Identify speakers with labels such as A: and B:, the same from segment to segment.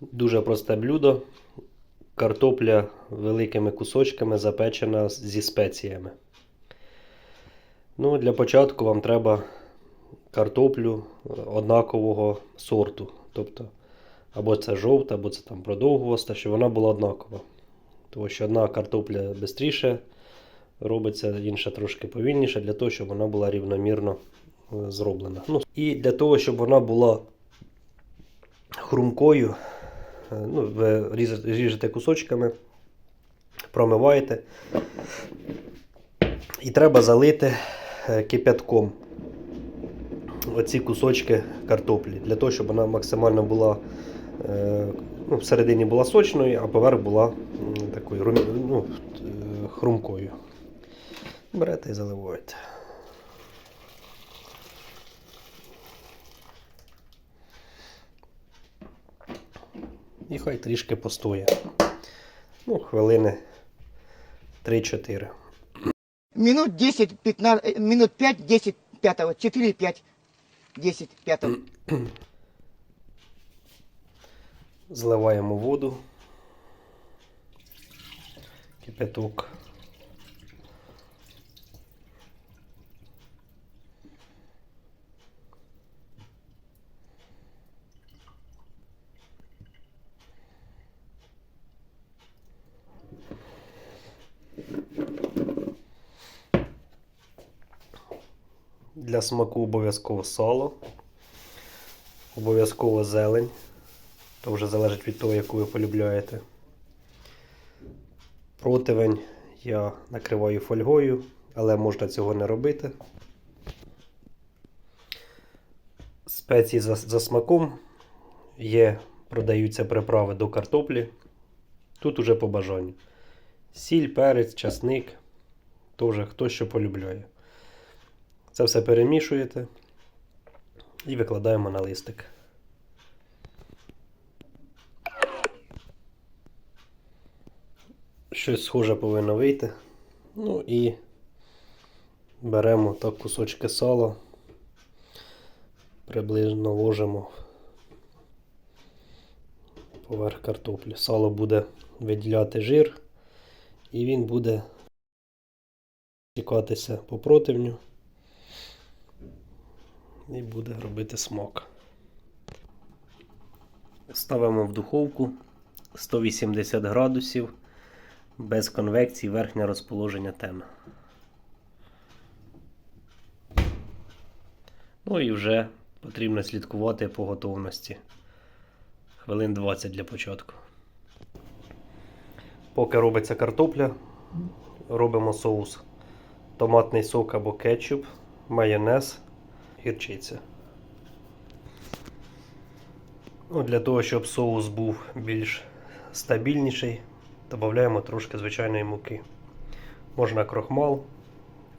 A: Дуже просте блюдо. Картопля великими кусочками запечена зі спеціями. Ну, для початку вам треба картоплю однакового сорту. Тобто, або це жовта, або це там продовгоста, щоб вона була однакова. Тому що одна картопля швидше робиться, інша трошки повільніше, для того, щоб вона була рівномірно е, зроблена. Ну, і для того, щоб вона була хрумкою, ну, ви ріжете кусочками, промиваєте. І треба залити е, кипятком оці кусочки картоплі, для того, щоб вона максимально була е, ну, всередині була сочною, а поверх була такою ну, е, хрумкою. Берете і заливаєте. І хай трішки постоє. Ну, хвилини 3-4.
B: Минут 10, 15, э, минут 5, 10, пятого, 4, 5, 10, пятого.
A: Зливаємо воду. Кипяток. Для смаку обов'язково сало, обов'язково зелень. То вже залежить від того, яку ви полюбляєте. Противень я накриваю фольгою, але можна цього не робити. Спеції за, за смаком є, продаються приправи до картоплі. Тут уже по бажанню. Сіль, перець, часник. Теж хто що полюбляє. Це все перемішуєте і викладаємо на листик. Щось схоже повинно вийти. Ну і беремо так кусочки сала, приблизно ложимо поверх картоплі. Сало буде виділяти жир, і він буде стікатися по противню і буде робити смак. Ставимо в духовку 180 градусів без конвекції верхнє розположення теми. Ну і вже потрібно слідкувати по готовності. Хвилин 20 для початку. Поки робиться картопля, робимо соус. Томатний сок або кетчуп, майонез, гірчиця. Ну, для того, щоб соус був більш стабільніший, додаємо трошки звичайної муки. Можна крохмал,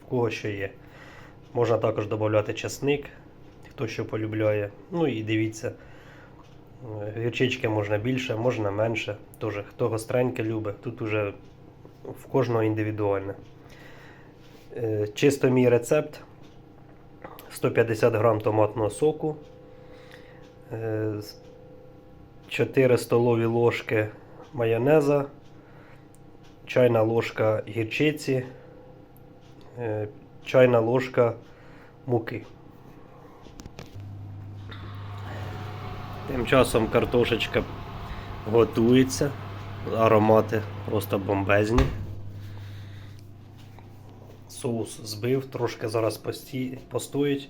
A: в кого що є. Можна також додати часник, хто що полюбляє. Ну і дивіться, гірчички можна більше, можна менше. Тоже, хто гостреньке любить, тут уже в кожного індивідуальне. Е, Чисто мій рецепт. 150 грам томатного соку, е, 4 столові ложки майонеза, чайна ложка гірчиці, е, чайна ложка муки. Тим часом картошечка готується, аромати просто бомбезні. Соус збив, трошки зараз пості... постоїть,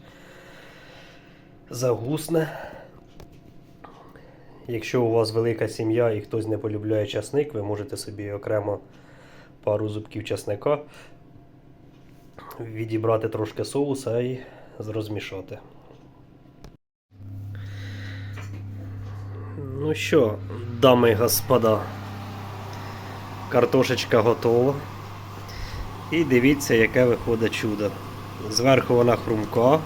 A: загусне. Якщо у вас велика сім'я і хтось не полюбляє часник, ви можете собі окремо пару зубків часника відібрати трошки соуса і розмішати. Ну що, дами і господа, картошечка готова. І дивіться, яке виходить чудо. Зверху вона хрумка,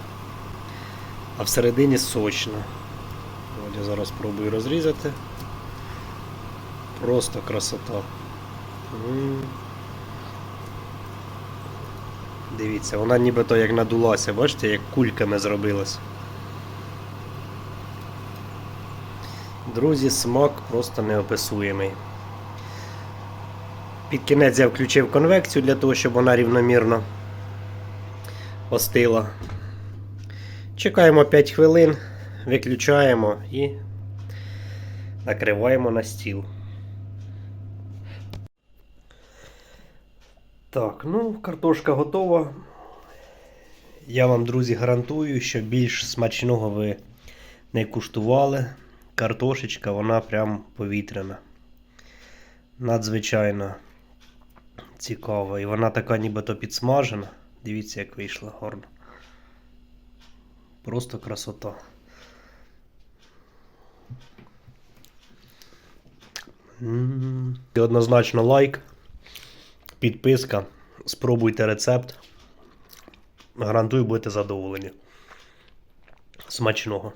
A: а всередині сочна. От я зараз спробую розрізати. Просто красота. Дивіться, вона нібито як надулася, бачите, як кульками зробилась. Друзі, смак просто неописуємий. Під кінець я включив конвекцію для того, щоб вона рівномірно остила. Чекаємо 5 хвилин, виключаємо і накриваємо на стіл. Так, ну, картошка готова. Я вам, друзі, гарантую, що більш смачного ви не куштували. Картошечка, вона прям повітряна. Надзвичайно цікава. І вона така нібито підсмажена. Дивіться, як вийшла гарно. Просто красота. І однозначно лайк, підписка. Спробуйте рецепт. Гарантую, будете задоволені. Смачного.